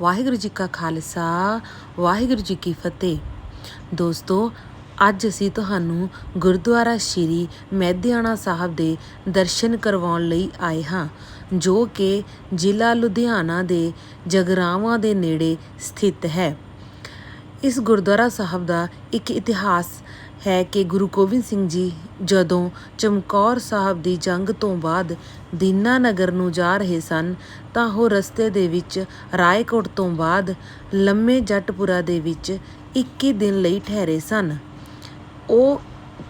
ਵਾਹਿਗੁਰੂ ਜੀ ਕਾ ਖਾਲਸਾ, ਵਾਹਿਗੁਰੂ ਜੀ ਕੀ ਫਤਿਹ। ਦੋਸਤੋ, ਅੱਜ ਅਸੀਂ ਤੁਹਾਨੂੰ ਗੁਰਦੁਆਰਾ ਸ਼੍ਰੀ ਮਹਿਦਿਆਣਾ ਸਾਹਿਬ ਦੇ ਦਰਸ਼ਨ ਕਰਵਾਉਣ ਲਈ ਆਏ ਹਾਂ, ਜੋ ਕਿ ਜ਼ਿਲ੍ਹਾ ਲੁਧਿਆਣਾ ਦੇ ਜਗਰਾਵਾਂ ਦੇ ਨੇੜੇ ਸਥਿਤ ਹੈ। ਇਸ ਗੁਰਦੁਆਰਾ ਸਾਹਿਬ ਦਾ ਇੱਕ ਇਤਿਹਾਸ ਹੈ ਕਿ ਗੁਰੂ ਗੋਬਿੰਦ ਸਿੰਘ ਜੀ ਜਦੋਂ ਚਮਕੌਰ ਸਾਹਿਬ ਦੀ ਜੰਗ ਤੋਂ ਬਾਅਦ ਦੀਨਾਨਗਰ ਨੂੰ ਜਾ ਰਹੇ ਸਨ, ਤਾਂ ਉਹ ਰਸਤੇ ਦੇ ਵਿੱਚ ਰਾਏਕੋਟ ਤੋਂ ਬਾਅਦ ਲੰਮੇ ਜੱਟਪੁਰਾ ਦੇ ਵਿੱਚ 21 ਦਿਨ ਲਈ ਠਹਿਰੇ ਸਨ। ਉਹ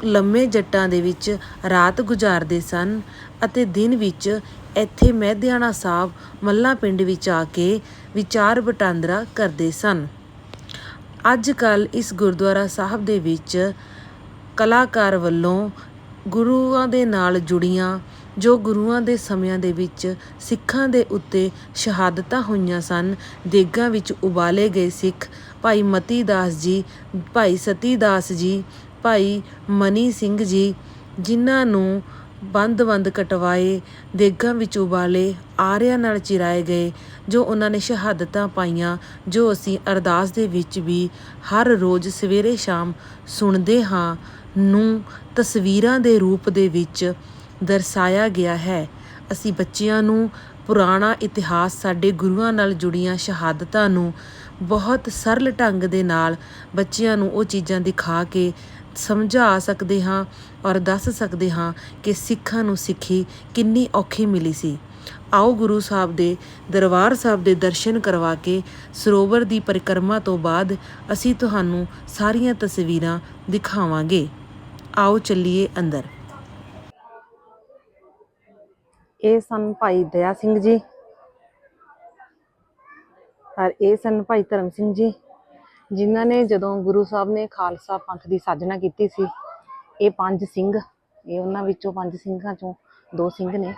ਲੰਮੇ ਜੱਟਾਂ ਦੇ ਵਿੱਚ ਰਾਤ ਗੁਜ਼ਾਰਦੇ ਸਨ ਅਤੇ ਦਿਨ ਵਿੱਚ ਇੱਥੇ ਮਹਿਦਿਆਣਾ ਸਾਹਿਬ ਮੱਲਾ ਪਿੰਡ ਵਿੱਚ ਆ ਕੇ ਵਿਚਾਰ ਵਟਾਂਦਰਾ ਕਰਦੇ ਸਨ। ਅੱਜ ਕੱਲ ਇਸ ਗੁਰਦੁਆਰਾ ਸਾਹਿਬ ਦੇ ਵਿੱਚ ਕਲਾਕਾਰ ਵੱਲੋਂ ਗੁਰੂਆਂ ਦੇ ਨਾਲ ਜੁੜੀਆਂ, ਜੋ ਗੁਰੂਆਂ ਦੇ ਸਮਿਆਂ ਦੇ ਵਿੱਚ ਸਿੱਖਾਂ ਦੇ ਉੱਤੇ ਸ਼ਹਾਦਤਾਂ ਹੋਈਆਂ ਸਨ, ਦੇਗਾਂ ਵਿੱਚ ਉਬਾਲੇ ਗਏ ਸਿੱਖ ਭਾਈ ਮਤੀ ਦਾਸ ਜੀ, ਭਾਈ ਸਤੀ ਦਾਸ ਜੀ, ਭਾਈ ਮਨੀ ਸਿੰਘ ਜੀ, ਜਿਨ੍ਹਾਂ ਨੂੰ ਬੰਦ-ਬੰਦ ਕਟਵਾਏ, ਦੇਗਾਂ ਵਿੱਚ ਉਬਾਲੇ, ਆਰਿਆਂ ਨਾਲ ਚਿਰਾਏ ਗਏ, ਜੋ ਉਹਨਾਂ ਨੇ ਸ਼ਹਾਦਤਾਂ ਪਾਈਆਂ, ਜੋ ਅਸੀਂ ਅਰਦਾਸ ਦੇ ਵਿੱਚ ਵੀ ਹਰ ਰੋਜ਼ ਸਵੇਰੇ ਸ਼ਾਮ ਸੁਣਦੇ ਹਾਂ, ਨੂੰ ਤਸਵੀਰਾਂ ਦੇ ਰੂਪ ਦੇ ਵਿੱਚ ਦਰਸਾਇਆ ਗਿਆ ਹੈ। ਅਸੀਂ ਬੱਚਿਆਂ ਨੂੰ ਪੁਰਾਣਾ ਇਤਿਹਾਸ ਸਾਡੇ ਗੁਰੂਆਂ ਨਾਲ ਜੁੜੀਆਂ ਸ਼ਹਾਦਤਾਂ ਨੂੰ ਬਹੁਤ ਸਰਲ ਢੰਗ ਦੇ ਨਾਲ ਬੱਚਿਆਂ ਨੂੰ ਉਹ ਚੀਜ਼ਾਂ ਦਿਖਾ ਕੇ ਸਮਝਾ ਸਕਦੇ ਹਾਂ ਔਰ ਦੱਸ ਸਕਦੇ ਹਾਂ ਕਿ ਸਿੱਖਾਂ ਨੂੰ ਸਿੱਖੀ ਕਿੰਨੀ ਔਖੀ ਮਿਲੀ ਸੀ। ਆਓ ਗੁਰੂ ਸਾਹਿਬ ਦੇ ਦਰਬਾਰ ਸਾਹਿਬ ਦੇ ਦਰਸ਼ਨ ਕਰਵਾ ਕੇ ਸਰੋਵਰ ਦੀ ਪਰਿਕਰਮਾ ਤੋਂ ਬਾਅਦ ਅਸੀਂ ਤੁਹਾਨੂੰ ਸਾਰੀਆਂ ਤਸਵੀਰਾਂ ਦਿਖਾਵਾਂਗੇ। ਆਓ ਚੱਲੀਏ ਅੰਦਰ। ਇਹ ਸਨ ਭਾਈ ਦਇਆ ਸਿੰਘ ਜੀ। ਔਰ ਇਹ ਸਨ ਭਾਈ ਧਰਮ ਸਿੰਘ ਜੀ। ਜਿਨ੍ਹਾਂ ਨੇ ਜਦੋਂ ਗੁਰੂ ਸਾਹਿਬ ਨੇ ਖਾਲਸਾ ਪੰਥ ਦੀ ਸਾਜਨਾ ਕੀਤੀ ਸੀ, ਇਹ ਪੰਜ ਸਿੰਘ, ਇਹ ਉਹਨਾਂ ਵਿੱਚੋਂ ਪੰਜ ਸਿੰਘਾਂ ਚੋਂ ਦੋ ਸਿੰਘ ਨੇ।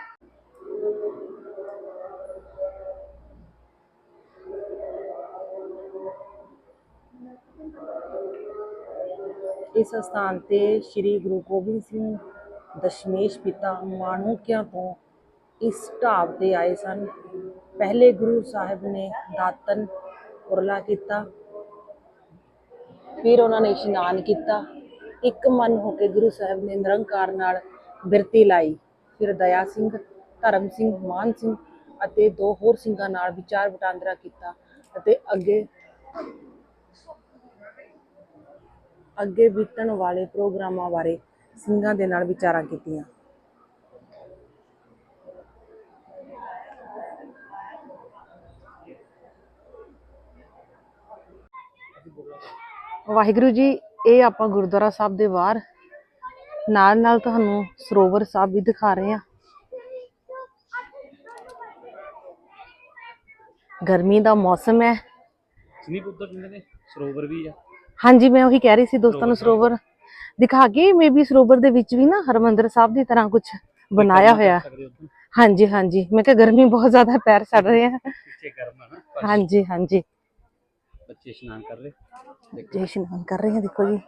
ਇਸ ਸਥਾਨ ਤੇ ਸ੍ਰੀ ਗੁਰੂ ਗੋਬਿੰਦ ਸਿੰਘ ਦਸ਼ਮੇਸ਼ ਪਿਤਾ ਮਾਣੂਕਿਆਂ ਤੋਂ ਇਸ ਢਾਬ ਤੇ ਆਏ ਸਨ। ਪਹਿਲੇ ਗੁਰੂ ਸਾਹਿਬ ਨੇ ਦਾਤਨ ਉਰਲਾ ਕੀਤਾ। ਫਿਰ ਉਹਨਾਂ ਨੇ ਇਸ਼ਨਾਨ ਕੀਤਾ। ਇੱਕ ਮਨ ਹੋ ਕੇ ਗੁਰੂ ਸਾਹਿਬ ਨੇ ਨਿਰੰਕਾਰ ਨਾਲ ਬਿਰਤੀ ਲਾਈ। ਫਿਰ ਦਇਆ ਸਿੰਘ, ਧਰਮ ਸਿੰਘ, ਮਾਨ ਸਿੰਘ ਅਤੇ ਦੋ ਹੋਰ ਸਿੰਘਾਂ ਨਾਲ ਵਿਚਾਰ ਵਟਾਂਦਰਾ ਕੀਤਾ ਅਤੇ ਅੱਗੇ ਅੱਗੇ ਬੀਤਣ ਵਾਲੇ ਪ੍ਰੋਗਰਾਮਾਂ ਬਾਰੇ ਸਿੰਘਾਂ ਦੇ ਨਾਲ ਵਿਚਾਰਾਂ ਕੀਤੀਆਂ। ਵਾਹਿਗੁਰੂ ਜੀ ਇਹ ਆਪਾਂ ਗੁਰਦੁਆਰਾ ਸਾਹਿਬ ਦੇ ਬਾਹਰ ਨਾਲ ਨਾਲ ਤੁਹਾਨੂੰ ਸਰੋਵਰ ਸਾਹਿਬ ਵੀ ਦਿਖਾ ਰਹੇ ਹਾਂ। ਗਰਮੀ ਦਾ ਮੌਸਮ ਹੈ। ਸਨੀ ਪੁੱਤਰ ਕਹਿੰਦੇ ਨੇ ਸਰੋਵਰ ਵੀ ਆ। ਹਾਂਜੀ ਮੈਂ ਉਹੀ ਕਹਿ ਰਹੀ ਸੀ ਦੋਸਤਾਂ ਨੂੰ ਸਰੋਵਰ ਦਿਖਾ ਕੇ ਮੇਬੀ ਸਰੋਵਰ ਦੇ ਵਿੱਚ ਵੀ ਨਾ ਹਰਮੰਦਰ ਸਾਹਿਬ ਦੀ ਤਰ੍ਹਾਂ ਕੁਝ ਬਣਾਇਆ ਹੋਇਆ। ਹਾਂਜੀ ਹਾਂਜੀ ਮੈਂ ਕਿਹਾ ਗਰਮੀ ਬਹੁਤ ਜ਼ਿਆਦਾ ਪੈਰ ਸੜ ਰਹੇ। ਆ ਪਿੱਛੇ ਗਰਮ ਆ ਨਾ ਹਾਂਜੀ ਹਾਂਜੀ। ਬੱਚੇ ਇਸ਼ਨਾਨ ਕਰ ਰਹੇ। ਦੇਖੋ। ਇਸ਼ਨਾਨ ਕਰ ਰਹੇ ਹਾਂ ਦੇਖੋ ਜੀ।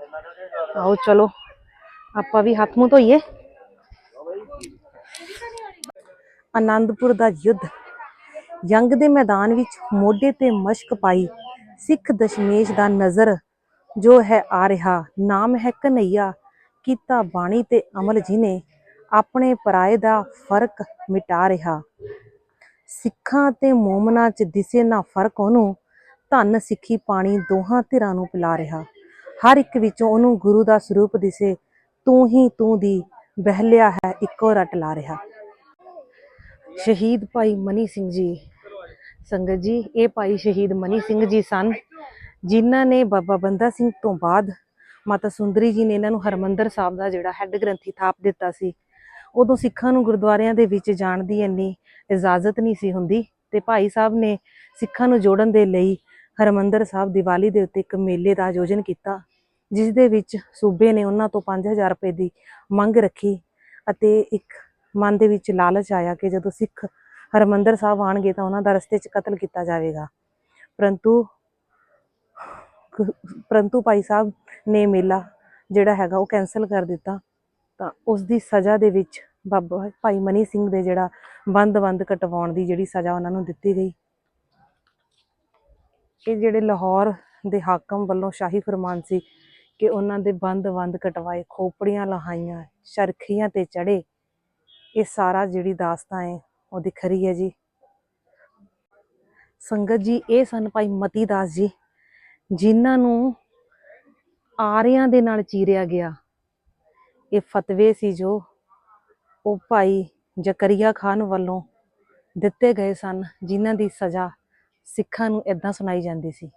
ਆਓ, ਚਲੋ। ਆਪਾਂ ਵੀ ਹੱਥ ਮੂੰਹ ਧੋਈਏ। ਆਨੰਦਪੁਰ ਦਾ ਯੁੱਧ। ਜੰਗ ਦੇ ਮੈਦਾਨ ਵਿੱਚ ਮੋਢੇ ਤੇ ਮਸ਼ਕ ਪਾਈ ਸਿੱਖ ਦਸ਼ਮੇਸ਼ ਦਾ ਨਜ਼ਰ। ਜੋ ਹੈ ਆ ਰਿਹਾ, ਨਾਮ ਹੈ ਕਨਈਆ ਕੀਤਾ ਬਾਣੀ ਤੇ ਅਮਲ ਜਿਨੇ, ਆਪਣੇ ਪਰਾਏ ਦਾ ਫ਼ਰਕ ਮਿਟਾ ਰਿਹਾ। ਸਿੱਖਾਂ ਤੇ ਮੂਮਨਾਂ 'ਚ ਦਿਸੇ ਨਾ ਫ਼ਰਕ ਉਹਨੂੰ ਧੰਨ ਸਿੱਖੀ ਪਾਣੀ ਦੋਹਾਂ ਧਿਰਾਂ ਨੂੰ ਪਿਲਾ ਰਿਹਾ। ਹਰ ਇੱਕ ਵਿੱਚੋਂ ਉਹਨੂੰ ਗੁਰੂ ਦਾ ਸਰੂਪ ਦਿਸੇ, ਤੂੰ ਹੀ ਤੂੰ ਦੀ ਬਹਿਲਿਆ ਹੈ, ਇੱਕੋ ਰਟ ਲਾ ਰਿਹਾ। ਸ਼ਹੀਦ ਭਾਈ ਮਨੀ ਸਿੰਘ ਜੀ, ਸੰਗਤ ਜੀ, ਇਹ ਭਾਈ ਸ਼ਹੀਦ ਮਨੀ ਸਿੰਘ ਜੀ ਸਨ, ਜਿਨ੍ਹਾਂ ਨੇ ਬਾਬਾ ਬੰਦਾ ਸਿੰਘ ਤੋਂ ਬਾਅਦ ਮਾਤਾ ਸੁੰਦਰੀ ਜੀ ਨੇ ਇਹਨਾਂ ਨੂੰ ਹਰਮੰਦਰ ਸਾਹਿਬ ਦਾ ਜਿਹੜਾ ਹੈੱਡ ਗ੍ਰੰਥੀ ਥਾਪ ਦਿੱਤਾ ਸੀ। ਉਦੋਂ ਸਿੱਖਾਂ ਨੂੰ ਗੁਰਦੁਆਰਿਆਂ ਦੇ ਵਿੱਚ ਜਾਣ ਦੀ ਇੰਨੀ ਇਜਾਜ਼ਤ ਨਹੀਂ ਸੀ ਹੁੰਦੀ ਤੇ ਭਾਈ ਸਾਹਿਬ ਨੇ ਸਿੱਖਾਂ ਨੂੰ ਜੋੜਨ ਦੇ ਲਈ ਹਰਮੰਦਰ ਸਾਹਿਬ ਦੀਵਾਲੀ ਦੇ ਉੱਤੇ ਇੱਕ ਮੇਲੇ ਦਾ ਆਯੋਜਨ ਕੀਤਾ, ਜਿਸ ਦੇ ਵਿੱਚ ਸੂਬੇ ਨੇ ਉਹਨਾਂ ਤੋਂ 5000 ਰੁਪਏ ਦੀ ਮੰਗ ਰੱਖੀ ਅਤੇ ਇੱਕ ਮਨ ਦੇ ਵਿੱਚ ਲਾਲਚ ਆਇਆ ਕਿ ਜਦੋਂ ਸਿੱਖ ਹਰਮੰਦਰ ਸਾਹਿਬ ਆਣਗੇ ਤਾਂ ਉਹਨਾਂ ਦਾ ਰਸਤੇ 'ਚ ਕਤਲ ਕੀਤਾ ਜਾਵੇਗਾ। ਪਰੰਤੂ ਪਰੰਤੂ ਭਾਈ ਸਾਹਿਬ ਨੇ ਮੇਲਾ ਜਿਹੜਾ ਹੈਗਾ ਉਹ ਕੈਨਸਲ ਕਰ ਦਿੱਤਾ, ਤਾਂ ਉਸ ਦੀ ਸਜ਼ਾ ਦੇ ਵਿੱਚ ਬਾਬਾ ਭਾਈ ਮਨੀ ਸਿੰਘ ਦੇ ਜਿਹੜਾ ਬੰਦ-ਬੰਦ ਕਟਵਾਉਣ ਦੀ ਜਿਹੜੀ ਸਜ਼ਾ ਉਹਨਾਂ ਨੂੰ ਦਿੱਤੀ ਗਈ। ਇਹ ਜਿਹੜੇ ਲਾਹੌਰ ਦੇ ਹਾਕਮ ਵੱਲੋਂ ਸ਼ਾਹੀ ਫਰਮਾਨ ਸੀ ਕਿ ਉਹਨਾਂ ਦੇ ਬੰਦ-ਬੰਦ ਕਟਵਾਏ, ਖੋਪੜੀਆਂ ਲਹਾਈਆਂ, ਸ਼ਰਖੀਆਂ ਤੇ ਚੜੇ ਇਹ ਸਾਰਾ ਜਿਹੜੀ ਦਾਸਤਾਂ ਹੈ, ਉਹ ਦਿਖ ਰਹੀ ਹੈ ਜੀ। ਸੰਗਤ ਜੀ, ਇਹ ਸਨ ਭਾਈ ਮਤੀ ਦਾਸ ਜੀ, ਜਿਨ੍ਹਾਂ ਨੂੰ ਆਰਿਆਂ ਦੇ ਨਾਲ ਚੀਰਿਆ ਗਿਆ। ਇਹ ਫਤਵੇ ਸੀ ਜੋ ਉਹ ਭਾਈ ਜ਼ਕਰੀਆ ਖਾਨ ਵੱਲੋਂ ਦਿੱਤੇ ਗਏ ਸਨ, ਜਿਨ੍ਹਾਂ ਦੀ ਸਜ਼ਾ ਸਿੱਖਾਂ ਨੂੰ ਇਦਾਂ ਸੁਣਾਈ ਜਾਂਦੀ ਸੀ।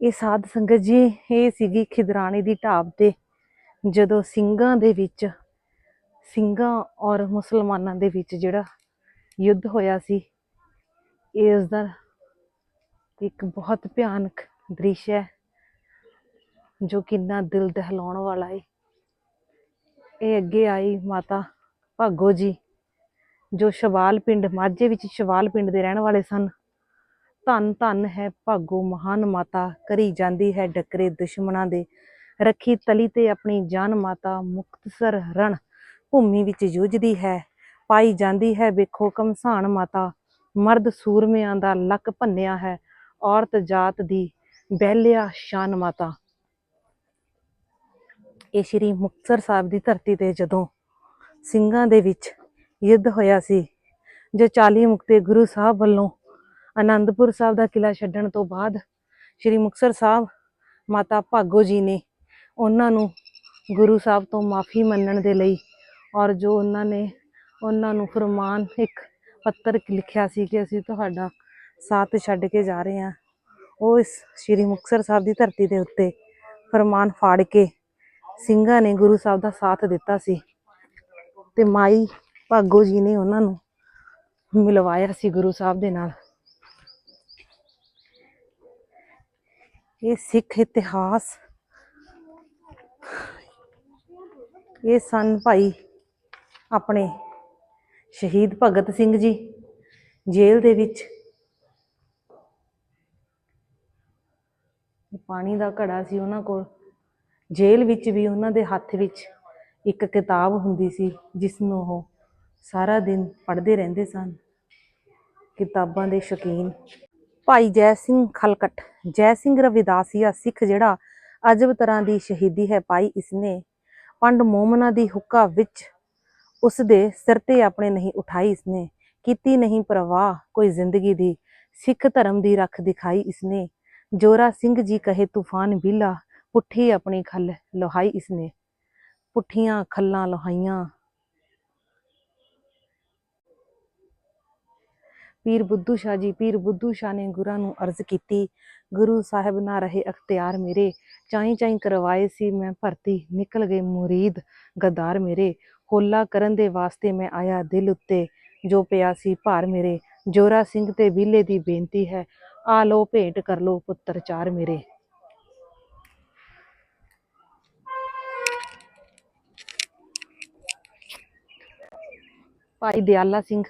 ਇਹ ਸਾਧ ਸੰਗਤ ਜੀ, ਇਹ ਸੀਗੀ ਖਿਦਰਾਣੇ ਦੀ ਢਾਬ ਤੇ ਜਦੋਂ ਸਿੰਘਾਂ ਦੇ ਵਿੱਚ, ਸਿੰਘਾਂ ਔਰ ਮੁਸਲਮਾਨਾਂ ਦੇ ਵਿੱਚ ਜਿਹੜਾ ਯੁੱਧ ਹੋਇਆ ਸੀ, ਇਹ ਉਸ ਦਾ ਇੱਕ ਬਹੁਤ ਭਿਆਨਕ ਦ੍ਰਿਸ਼ ਹੈ, ਜੋ ਕਿੰਨਾ ਦਿਲ ਦਹਿਲਾਉਣ ਵਾਲਾ ਹੈ ਇਹ ਅੱਗੇ ਆਈ ਮਾਤਾ ਭਾਗੋ ਜੀ, ਜੋ ਸ਼ਵਾਲ ਪਿੰਡ, ਮਾਝੇ ਵਿੱਚ ਸ਼ਵਾਲ ਪਿੰਡ ਦੇ ਰਹਿਣ ਵਾਲੇ ਸਨ। ਧੰਨ ਧੰਨ ਹੈ ਭਾਗੋ ਮਹਾਨ ਮਾਤਾ, ਕਰੀ ਜਾਂਦੀ ਹੈ ਡੱਕਰੇ ਦੁਸ਼ਮਣਾਂ ਦੇ। ਰੱਖੀ ਤਲੀ ਤੇ ਆਪਣੀ ਜਾਨ ਮਾਤਾ ਮੁਕਤਸਰ ਰਣ, ਭੂਮੀ ਵਿੱਚ ਜੂਝਦੀ ਹੈ। ਪਾਈ ਜਾਂਦੀ ਹੈ ਵੇਖੋ ਕਮਸਾਨ ਮਾਤਾ, ਮਰਦ ਸੂਰਮਿਆਂ ਦਾ ਲੱਕ ਭੰਨਿਆ ਹੈ, ਔਰਤ ਜਾਤ ਦੀ ਬਹਿਲਿਆ ਸ਼ਾਨ ਮਾਤਾ। ਇਹ ਸ਼੍ਰੀ ਮੁਕਤਸਰ ਸਾਹਿਬ ਦੀ ਧਰਤੀ ਤੇ ਜਦੋਂ ਸਿੰਘਾਂ ਦੇ ਵਿੱਚ ਯੁੱਧ ਹੋਇਆ ਸੀ, ਜੋ 40 ਮੁਕਤੇ ਗੁਰੂ ਸਾਹਿਬ ਵੱਲੋਂ ਆਨੰਦਪੁਰ ਸਾਹਿਬ ਦਾ ਕਿਲਾ ਛੱਡਣ ਤੋਂ ਬਾਅਦ ਸ਼੍ਰੀ ਮੁਕਤਸਰ ਸਾਹਿਬ ਮਾਤਾ ਭਾਗੋ ਜੀ ਨੇ ਉਹਨਾਂ ਨੂੰ ਗੁਰੂ ਸਾਹਿਬ ਤੋਂ ਮਾਫੀ ਮੰਨਣ ਦੇ ਲਈ ਔਰ ਜੋ ਉਹਨਾਂ ਨੇ ਉਹਨਾਂ ਨੂੰ ਫਰਮਾਨ ਇੱਕ ਪੱਤਰ ਲਿਖਿਆ ਸੀ ਕਿ ਅਸੀਂ ਤੁਹਾਡਾ ਸਾਥ ਛੱਡ ਕੇ ਜਾ ਰਹੇ ਹਾਂ, ਉਹ ਇਸ ਸ਼੍ਰੀ ਮੁਕਤਸਰ ਸਾਹਿਬ ਦੀ ਧਰਤੀ ਦੇ ਉੱਤੇ ਫਰਮਾਨ ਫਾੜ ਕੇ ਸਿੰਘਾਂ ਨੇ ਗੁਰੂ ਸਾਹਿਬ ਦਾ ਸਾਥ ਦਿੱਤਾ ਸੀ। ਤੇ ਮਾਈ ਭਾਗੋ ਜੀ ਨੇ ਉਹਨਾਂ ਨੂੰ ਮਿਲਵਾਇਆ ਸੀ ਗੁਰੂ ਸਾਹਿਬ ਦੇ ਨਾਲ। ਇਹ ਸਿੱਖ ਇਤਿਹਾਸ, ਇਹ ਸਨ ਭਾਈ ਆਪਣੇ ਸ਼ਹੀਦ ਭਗਤ ਸਿੰਘ ਜੀ ਜੇਲ੍ਹ ਦੇ ਵਿੱਚ। ਪਾਣੀ ਦਾ ਘੜਾ ਸੀ ਉਹਨਾਂ ਕੋਲ, ਜੇਲ੍ਹ ਵਿੱਚ ਵੀ ਉਹਨਾਂ ਦੇ ਹੱਥ ਵਿੱਚ। ਇੱਕ ਕਿਤਾਬ ਹੁੰਦੀ ਸੀ ਜਿਸ ਨੂੰ ਉਹ ਸਾਰਾ ਦਿਨ ਪੜ੍ਹਦੇ ਰਹਿੰਦੇ ਸਨ। ਕਿਤਾਬਾਂ ਦੇ ਸ਼ੌਕੀਨ ਭਾਈ ਜੈ ਸਿੰਘ ਖਲਕਟ। ਜੈ ਸਿੰਘ ਰਵਿਦਾਸੀਆ ਸਿੱਖ ਜਿਹੜਾ ਅਜਬ ਤਰ੍ਹਾਂ ਦੀ ਸ਼ਹੀਦੀ ਹੈ ਪਾਈ ਇਸਨੇ। ਪੰਡ ਮੋਮਨਾ ਦੀ ਹੁੱਕਾ ਵਿੱਚ ਉਸ ਦੇ ਸਿਰ ਤੇ ਆਪਣੇ ਨਹੀਂ ਉਠਾਈ ਇਸਨੇ। ਕੀਤੀ ਨਹੀਂ ਪਰਵਾਹ, ਕੋਈ ਜ਼ਿੰਦਗੀ ਦੀ ਸਿੱਖ ਧਰਮ ਦੀ ਰੱਖ ਦਿਖਾਈ ਇਸਨੇ। ਜੋਰਾ ਸਿੰਘ ਜੀ ਕਹੇ, ਤੂਫਾਨ ਬੀਲਾ ਪੁੱਠੀ ਆਪਣੀ ਖੱਲ ਲੋਹਾਈ ਇਸਨੇ। ਪੁੱਠੀਆਂ ਖੱਲਾਂ ਲਹਾਈਆਂ। ਪੀਰ ਬੁੱਧੂ ਸ਼ਾਹ ਜੀ, ਪੀਰ ਬੁੱਧੂ ਸ਼ਾਹ ਨੇ ਗੁਰਾਂ ਨੂੰ ਅਰਜ਼ ਕੀਤੀ, ਗੁਰੂ ਸਾਹਿਬ ਨਾ ਰਹੇ ਅਖਤਿਆਰ ਮੇਰੇ, ਚਾਈ ਚਾਈ ਕਰਵਾਏ ਸੀ ਮੈਂ ਭਰਤੀ, ਨਿਕਲ ਗਏ ਮੁਰੀਦ ਗਦਾਰ ਮੇਰੇ। ਹੋਲਾ ਕਰਨ ਦੇ ਵਾਸਤੇ ਮੈਂ ਆਇਆ ਦਿਲ ਉੱਤੇ, ਜੋ ਪਿਆ ਸੀ ਭਾਰ ਮੇਰੇ। ਜੋਰਾ ਸਿੰਘ ਤੇ ਵਿਲੇ ਦੀ ਬੇਨਤੀ ਹੈ, ਆ ਲੋ ਭੇਟ ਕਰ ਲੋ ਪੁੱਤਰ ਚਾਰ ਮੇਰੇ। ਭਾਈ ਦਿਆਲਾ ਸਿੰਘ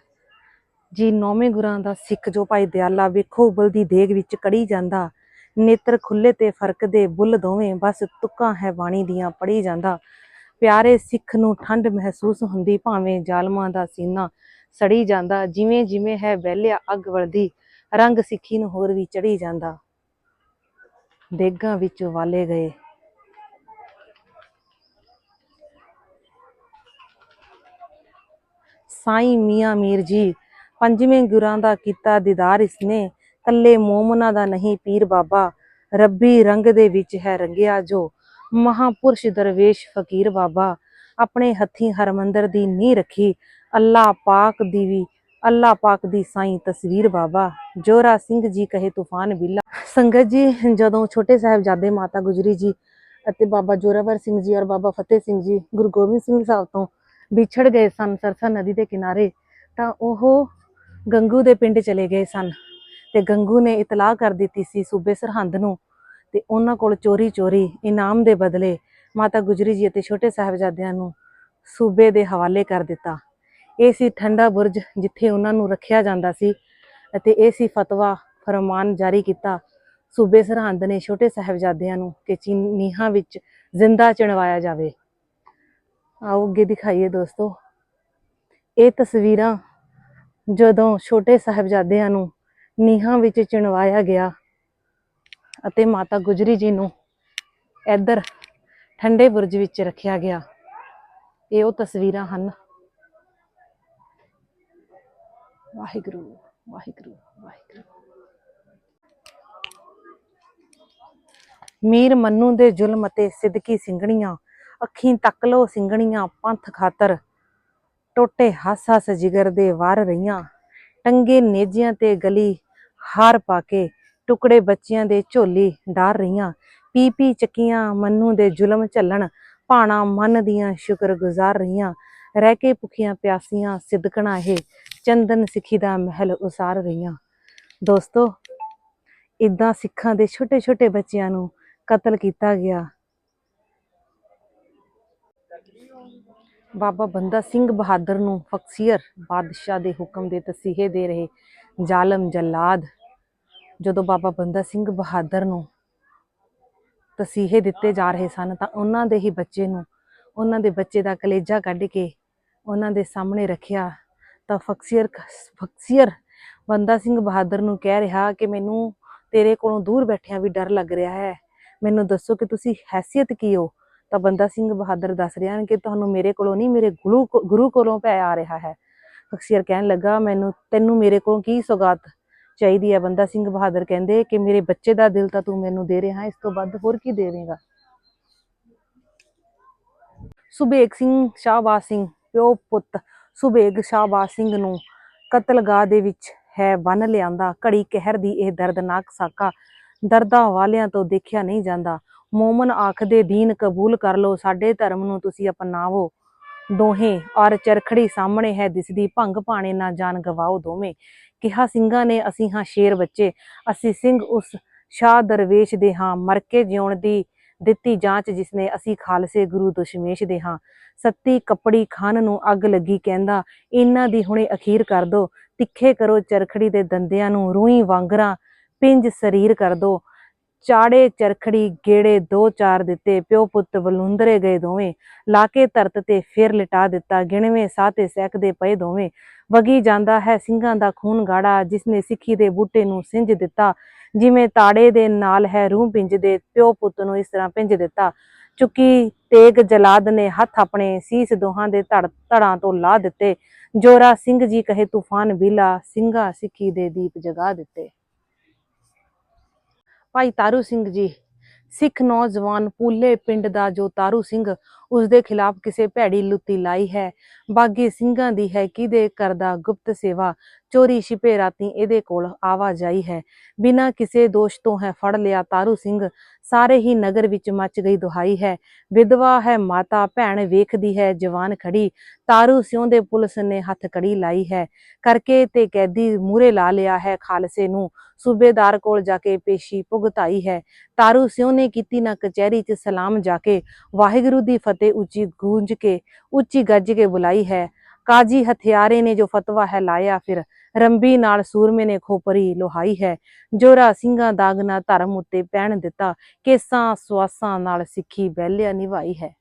ਜੀ ਨੌਵੇਂ ਗੁਰਾਂ ਦਾ ਸਿੱਖ ਜੋ ਭਾਈ ਦਿਆਲਾ ਵੇਖੋ ਉਬਲਦੀ ਦੇਗ ਵਿੱਚ ਕੜੀ ਜਾਂਦਾ, ਨੇਤਰ ਖੁੱਲੇ ਤੇ ਫ਼ਰਕ ਦੇ ਬੁੱਲ ਦੋਵੇਂ, ਬਸ ਤੁਕਾਂ ਹੈ ਬਾਣੀ ਦੀਆਂ ਪੜੀ ਜਾਂਦਾ। ਪਿਆਰੇ ਸਿੱਖ ਨੂੰ ਠੰਡ ਮਹਿਸੂਸ ਹੁੰਦੀ, ਭਾਵੇਂ ਜ਼ਾਲਮਾਂ ਦਾ ਸੀਨਾ ਸੜੀ ਜਾਂਦਾ, ਜਿਵੇਂ ਜਿਵੇਂ ਹੈ ਵਹਿਲਿਆ ਅੱਗ ਵਲਦੀ, ਰੰਗ ਸਿੱਖੀ ਨੂੰ ਹੋਰ ਵੀ ਚੜੀ ਜਾਂਦਾ। ਦੇਗਾਂ ਵਿੱਚ ਵਾਲੇ ਗਏ। ਸਾਈਂ ਮੀਆਂ ਮੀਰ ਜੀ, ਪੰਜਵੇਂ ਗੁਰਾਂ ਦਾ ਕੀਤਾ ਦੀਦਾਰ ਇਸਨੇ, ਕੱਲੇ ਮੋਮਨਾ ਦਾ ਨਹੀਂ ਪੀਰ ਬਾਬਾ, ਰੱਬੀ ਰੰਗ ਦੇ ਵਿੱਚ ਹੈ ਰੰਗਿਆ ਜੋ, ਮਹਾਪੁਰਸ਼ ਦਰਵੇਸ਼ ਫਕੀਰ ਬਾਬਾ, ਆਪਣੇ ਹੱਥੀਂ ਹਰਮੰਦਰ ਦੀ ਨੀਂਹ ਰੱਖੀ, ਅੱਲਾ ਪਾਕ ਦੀ ਵੀ, ਅੱਲਾ ਪਾਕ ਦੀ ਸਾਈਂ ਤਸਵੀਰ ਬਾਬਾ, ਜੋਰਾ ਸਿੰਘ ਜੀ ਕਹੇ ਤੂਫਾਨ ਬਿੱਲਾ। ਸੰਗਤ ਜੀ, ਜਦੋਂ ਛੋਟੇ ਸਾਹਿਬਜ਼ਾਦੇ ਮਾਤਾ ਗੁਜਰੀ ਜੀ ਅਤੇ ਬਾਬਾ ਜੋਰਾਵਰ ਸਿੰਘ ਜੀ ਔਰ ਬਾਬਾ ਫਤਿਹ ਸਿੰਘ ਜੀ, ਗੁਰੂ ਗੋਬਿੰਦ ਸਿੰਘ ਸਾਹਿਬ ਤੋਂ ਵਿਛੜ ਗਏ ਸਨ ਸਰਸਾ ਨਦੀ ਦੇ ਕਿਨਾਰੇ, ਤਾਂ ਉਹ ਗੰਗੂ ਦੇ ਪਿੰਡ ਚਲੇ ਗਏ ਸਨ। ਤੇ ਗੰਗੂ ਨੇ ਇਤਲਾਹ ਕਰ ਦਿੱਤੀ ਸੀ ਸੂਬੇ ਸਰਹੰਦ ਨੂੰ, ਤੇ ਉਹਨਾਂ ਕੋਲ ਚੋਰੀ ਚੋਰੀ, ਇਨਾਮ ਦੇ ਬਦਲੇ ਮਾਤਾ ਗੁਜਰੀ ਜੀ ਅਤੇ ਛੋਟੇ ਸਾਹਿਬਜ਼ਾਦਿਆਂ ਨੂੰ ਸੂਬੇ ਦੇ ਹਵਾਲੇ ਕਰ ਦਿੱਤਾ। ਇਹ ਸੀ ਠੰਡਾ ਬੁਰਜ ਜਿੱਥੇ ਉਹਨਾਂ ਨੂੰ ਰੱਖਿਆ ਜਾਂਦਾ ਸੀ ਅਤੇ ਇਹ ਸੀ ਫਤਵਾ ਫਰਮਾਨ ਜਾਰੀ ਕੀਤਾ। ਸੂਬੇ ਸਰਹੰਦ ਨੇ ਛੋਟੇ ਸਾਹਿਬਜ਼ਾਦਿਆਂ ਨੂੰ ਕਿ ਚੀਨੀਹਾਂ ਵਿੱਚ ਜ਼ਿੰਦਾ ਚਿਣਵਾਇਆ ਜਾਵੇ। ਆਓ ਅੱਗੇ ਦਿਖਾਈਏ ਦੋਸਤੋ। ਇਹ ਤਸਵੀਰਾਂ ਜਦੋਂ ਛੋਟੇ ਸਾਹਿਬਜ਼ਾਦਿਆਂ ਨੂੰ ਨੀਹਾਂ ਵਿੱਚ ਚਿਣਵਾਇਆ ਗਿਆ ਅਤੇ ਮਾਤਾ ਗੁਜਰੀ ਜੀ ਨੂੰ ਇੱਧਰ ਠੰਡੇ ਬੁਰਜ ਵਿੱਚ ਰੱਖਿਆ ਗਿਆ, ਇਹ ਉਹ ਤਸਵੀਰਾਂ ਹਨ। ਵਾਹਿਗੁਰੂ ਵਾਹਿਗੁਰੂ ਵਾਹਿਗੁਰੂ। ਮੀਰ ਮੰਨੂ ਦੇ ਜ਼ੁਲਮ ਅਤੇ ਸਿਦਕੀ ਸਿੰਘਣੀਆਂ ਅੱਖੀਂ ਤੱਕ ਲੋ ਸਿੰਘਣੀਆਂ ਪੰਥ ਖਾਤਰ। ਟੋਟੇ ਹੱਸ ਹੱਸ ਜਿਗਰ ਦੇ ਵਾਰ ਰਹੀਆਂ। ਟੰਗੇ ਨੇਜਿਆਂ ਤੇ ਗਲੀ ਹਾਰ ਪਾ ਕੇ ਟੁਕੜੇ ਬੱਚਿਆਂ ਦੇ ਝੋਲੀ ਡਾਰ ਰਹੀਆਂ। ਪੀ ਪੀ ਚੱਕੀਆਂ ਮੰਨੂ ਦੇ ਜ਼ੁਲਮ ਝੱਲਣ, ਭਾਣਾ ਮਨ ਦੀਆਂ ਸ਼ੁਕਰਗੁਜ਼ਾਰ ਰਹੀਆਂ। ਰਹਿ ਕੇ ਭੁਖੀਆਂ ਪਿਆਸੀਆਂ ਸਿਦਕਣਾ ਇਹ, ਚੰਦਨ ਸਿੱਖੀ ਦਾ ਮਹਿਲ ਉਸਾਰ ਰਹੀਆਂ। ਦੋਸਤੋ ਇਦਾਂ ਸਿੱਖਾਂ ਦੇ ਛੋਟੇ ਛੋਟੇ ਬੱਚਿਆਂ ਨੂੰ ਕਤਲ ਕੀਤਾ ਗਿਆ। ਬਾਬਾ ਬੰਦਾ ਸਿੰਘ ਬਹਾਦਰ ਨੂੰ ਫਕਸੀਰ ਬਾਦਸ਼ਾਹ ਦੇ ਹੁਕਮ ਦੇ ਤਸੀਹੇ ਦੇ ਰਹੇ ਜ਼ਾਲਮ ਜਲਾਦ। ਜਦੋਂ ਬਾਬਾ ਬੰਦਾ ਸਿੰਘ ਬਹਾਦਰ ਨੂੰ ਤਸੀਹੇ ਦਿੱਤੇ ਜਾ ਰਹੇ ਸਨ ਤਾਂ ਉਹਨਾਂ ਦੇ ਹੀ ਬੱਚੇ ਨੂੰ, ਉਹਨਾਂ ਦੇ ਬੱਚੇ ਦਾ ਕਲੇਜਾ ਕੱਢ ਕੇ ਉਹਨਾਂ ਦੇ ਸਾਹਮਣੇ ਰੱਖਿਆ ਤਾਂ ਫਕਸੀਰ ਫਕਸੀਰ ਬੰਦਾ ਸਿੰਘ ਬਹਾਦਰ ਨੂੰ ਕਹਿ ਰਿਹਾ ਕਿ ਮੈਨੂੰ ਤੇਰੇ ਕੋਲੋਂ ਦੂਰ ਬੈਠਿਆਂ ਵੀ ਡਰ ਲੱਗ ਰਿਹਾ ਹੈ। ਮੈਨੂੰ ਦੱਸੋ ਕਿ ਤੁਸੀਂ ਹੈਸੀਅਤ ਕੀ ਹੋ? ਤਾਂ ਬੰਦਾ ਸਿੰਘ ਬਹਾਦਰ ਦੱਸ ਰਿਹਾ ਹਨ ਕਿ ਤੁਹਾਨੂੰ ਮੇਰੇ ਕੋਲੋਂ ਨਹੀਂ, ਮੇਰੇ ਗੁਰੂ ਗੁਰੂ ਕੋਲੋਂ ਪੈ ਆ ਰਿਹਾ ਹੈ। ਫਕਸੀਰ ਕਹਿਣ ਲੱਗਾ, ਮੈਨੂੰ, ਤੈਨੂੰ ਮੇਰੇ ਕੋਲੋਂ ਕੀ ਸੌਗਾਤ ਚਾਹੀਦੀ ਹੈ? ਬੰਦਾ ਸਿੰਘ ਬਹਾਦਰ ਕਹਿੰਦੇ ਕਿ, ਮੇਰੇ ਬੱਚੇ ਦਾ ਦਿਲ ਤਾਂ ਤੂੰ ਮੈਨੂੰ ਦੇ ਰਿਹਾ ਇਸ ਤੋਂ ਵੱਧ ਹੋਰ ਕੀ ਦੇਵੇਂਗਾ? ਸੁਬੇਗ ਸਿੰਘ ਸ਼ਾਹਬਾਜ਼ ਸਿੰਘ, ਪਿਓ ਪੁੱਤ ਸੁਬੇਗ ਸ਼ਾਹਬਾਜ਼ ਸਿੰਘ ਨੂੰ ਕਤਲਗਾਹ ਦੇ ਵਿੱਚ ਹੈ ਬੰਨ ਲਿਆਂਦਾ। ਘੜੀ ਕਹਿਰ ਦੀ ਇਹ ਦਰਦਨਾਕ ਸਾਕਾ ਦਰਦਾਂ ਵਾਲਿਆਂ ਤੋਂ ਦੇਖਿਆ ਨਹੀਂ ਜਾਂਦਾ। ਮੋਮਨ ਆਖਦੇ, ਦੀਨ ਕਬੂਲ ਕਰ ਲੋ ਸਾਡੇ ਧਰਮ ਨੂੰ ਤੁਸੀਂ ਅਪਣਾਵੋ। ਦੋਹੇ ਔਰ ਚਰਖੜੀ ਸਾਹਮਣੇ ਹੈ, ਦਿਸਦੀ ਭੰਗ ਪਾਣੇ ਨਾ ਜਾਨ ਗਵਾਓ ਦੋਵੇਂ। ਕਿਹਾ ਸਿੰਘਾਂ ਨੇ, ਅਸੀਂ ਹਾਂ ਸ਼ੇਰ ਬੱਚੇ। ਅਸੀਂ ਸਿੰਘ ਉਸ ਸ਼ਾਹ ਦਰਵੇਸ਼ ਦੇ ਹਾਂ। ਮਰ ਕੇ ਜਿਉਣ ਦੀ ਦਿੱਤੀ ਜਾਂਚ ਜਿਸਨੇ ਅਸੀਂ ਖਾਲਸੇ ਗੁਰੂ ਦੁਸ਼ਮੇਸ਼ ਦੇ ਹਾਂ। ਸੱਤੀ ਕੱਪੜੀ ਖਾਨ ਨੂੰ ਅੱਗ ਲੱਗੀ ਕਹਿੰਦਾ, ਇਹਨਾਂ ਦੀ ਹੁਣੇ ਅਖੀਰ ਕਰ ਦੋ। ਤਿੱਖੇ ਕਰੋ ਚਰਖੜੀ ਦੇ ਦੰਦਿਆਂ ਨੂੰ। ਰੂਈ ਵਾਂਗਰਾ ਪਿੰਜ ਸਰੀਰ ਕਰ ਦੋ। ਚਾੜੇ, ਚਰਖੜੀ, ਗੇੜੇ ਦੋ ਚਾਰ ਦਿੱਤੇ। ਪਿਓ ਪੁੱਤ ਬਲੁੰਦਰੇ ਗਏ ਦੋਵੇਂ। ਲਾ ਕੇ ਧਰਤ ਤੇ ਫਿਰ ਲਿਟਾ ਦਿੱਤਾ। ਗਿਣਵੇਂ ਸਾਹ ਸਹਿਕਦੇ ਪਏ ਦੋਵੇਂ। ਵਗੀ ਜਾਂਦਾ ਹੈ ਸਿੰਘਾਂ ਦਾ ਖੂਨ ਗਾੜਾ, ਜਿਸਨੇ ਸਿੱਖੀ ਦੇ ਬੂਟੇ ਨੂੰ ਸਿੰਜ ਦਿੱਤਾ। ਜਿਵੇਂ ਤਾੜੇ ਦੇ ਨਾਲ ਹੈ ਰੂਹ ਪਿੰਜ ਦੇ ਪਿਓ ਪੁੱਤ ਨੂੰ ਇਸ ਤਰ੍ਹਾਂ ਪਿੰਜ ਦਿੱਤਾ। ਚੁੱਕੀ ਤੇਗ ਜਲਾਦ ਨੇ ਹੱਥ ਆਪਣੇ ਸੀਸ ਦੋਹਾਂ ਦੇ ਧੜ, ਧੜਾਂ ਤੋਂ ਲਾ ਦਿੱਤੇ। ਜੋਰਾ ਸਿੰਘ ਜੀ ਕਹੇ ਤੂਫਾਨ ਬੀਲਾ ਸਿੰਘਾ ਸਿੱਖੀ ਦੇ ਦੀਪ ਜਗਾ ਦਿੱਤੇ। ਭਾਈ ਤਾਰੂ ਸਿੰਘ ਜੀ ਸਿੱਖ ਨੌਜਵਾਨ ਪੂਲੇ ਪਿੰਡ ਦਾ ਜੋ ਤਾਰੂ ਸਿੰਘ ਉਸ ਦੇ ਖਿਲਾਫ ਕਿਸੇ ਭੈੜੀ ਲੁੱਤੀ ਲਾਈ ਹੈ। ਬਾਗੀ ਸਿੰਘਾਂ ਦੀ ਹੈ, ਕਿਹਦੇ ਕਰਦਾ ਗੁਪਤ ਸੇਵਾ? ਚੋਰੀ ਛਿਪੇ ਰਾਤੀ ਇਹਦੇ ਕੋਲ ਆਵਾਜਾਈ ਹੈ। ਬਿਨਾਂ ਕਿਸੇ ਦੋਸ਼ ਤੋਂ ਹੈ, ਫੜ ਲਿਆ ਤਾਰੂ ਸਿੰਘ। ਸਾਰੇ ਹੀ ਨਗਰ ਵਿੱਚ ਮਚ ਗਈ ਦੁਹਾਈ ਹੈ। ਵਿਧਵਾ ਹੈ, ਮਾਤਾ, ਭੈਣ ਵੇਖਦੀ ਹੈ, ਜਵਾਨ ਖੜੀ। ਤਾਰੂ ਸਿਉਂ ਦੇ ਪੁਲਿਸ ਨੇ ਹੱਥ ਕੜੀ ਲਾਈ ਹੈ। ਕਰਕੇ ਤੇ ਕੈਦੀ ਮੂਰੇ ਲਾ ਲਿਆ ਹੈ ਖਾਲਸੇ ਨੂੰ। ਸੂਬੇਦਾਰ ਕੋਲ ਜਾ ਕੇ ਪੇਸ਼ੀ ਭੁਗਤਾਈ ਹੈ। ਤਾਰੂ ਸਿਉਂ ਨੇ ਕੀਤੀ ਨਾ ਕਚਹਿਰੀ 'ਚ ਸਲਾਮ ਜਾ ਕੇ। ਵਾਹਿਗੁਰੂ ਦੀ ਫਤਿਹ ਉੱਚੀ ਗੂੰਜ ਕੇ, ਉੱਚੀ ਗੱਜ ਕੇ ਬੁਲਾਈ ਹੈ। ਕਾਜੀ ਹਥਿਆਰੇ ਨੇ ਜੋ ਫਤਵਾ ਹੈ ਲਾਇਆ, ਫਿਰ ਰੰਬੀ ਨਾਲ ਸੂਰਮੇ ਨੇ ਖੋਪਰੀ ਲੋਹਾਈ ਹੈ। ਜੋਰਾ ਸਿੰਘਾਂ ਦਾਗ ਧਰਮ ਉੱਤੇ ਪੈਣ ਦਿੱਤਾ, ਕੇਸਾਂ ਸਵਾਸਾਂ ਨਾਲ ਸਿੱਖੀ ਬਹਿਲਿਆ ਨਿਭਾਈ ਹੈ।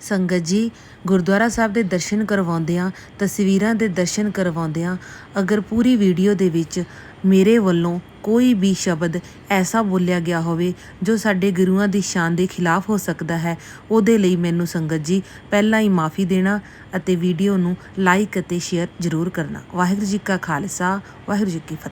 ਸੰਗਤ ਜੀ, ਗੁਰਦੁਆਰਾ ਸਾਹਿਬ ਦੇ ਦਰਸ਼ਨ ਕਰਵਾਉਂਦਿਆਂ, ਤਸਵੀਰਾਂ ਦੇ ਦਰਸ਼ਨ ਕਰਵਾਉਂਦਿਆਂ ਅਗਰ ਪੂਰੀ ਵੀਡੀਓ ਦੇ ਵਿੱਚ ਮੇਰੇ ਵੱਲੋਂ ਕੋਈ ਵੀ ਸ਼ਬਦ ਐਸਾ ਬੋਲਿਆ ਗਿਆ ਹੋਵੇ ਜੋ ਸਾਡੇ ਗੁਰੂਆਂ ਦੀ ਸ਼ਾਨ ਦੇ ਖਿਲਾਫ ਹੋ ਸਕਦਾ ਹੈ, ਉਹਦੇ ਲਈ ਮੈਨੂੰ ਸੰਗਤ ਜੀ ਪਹਿਲਾਂ ਹੀ ਮਾਫੀ ਦੇਣਾ ਅਤੇ ਵੀਡੀਓ ਨੂੰ ਲਾਈਕ ਅਤੇ ਸ਼ੇਅਰ ਜ਼ਰੂਰ ਕਰਨਾ। ਵਾਹਿਗੁਰੂ ਜੀ ਕਾ ਖਾਲਸਾ, ਵਾਹਿਗੁਰੂ ਜੀ ਕੀ ਫਤਿਹ।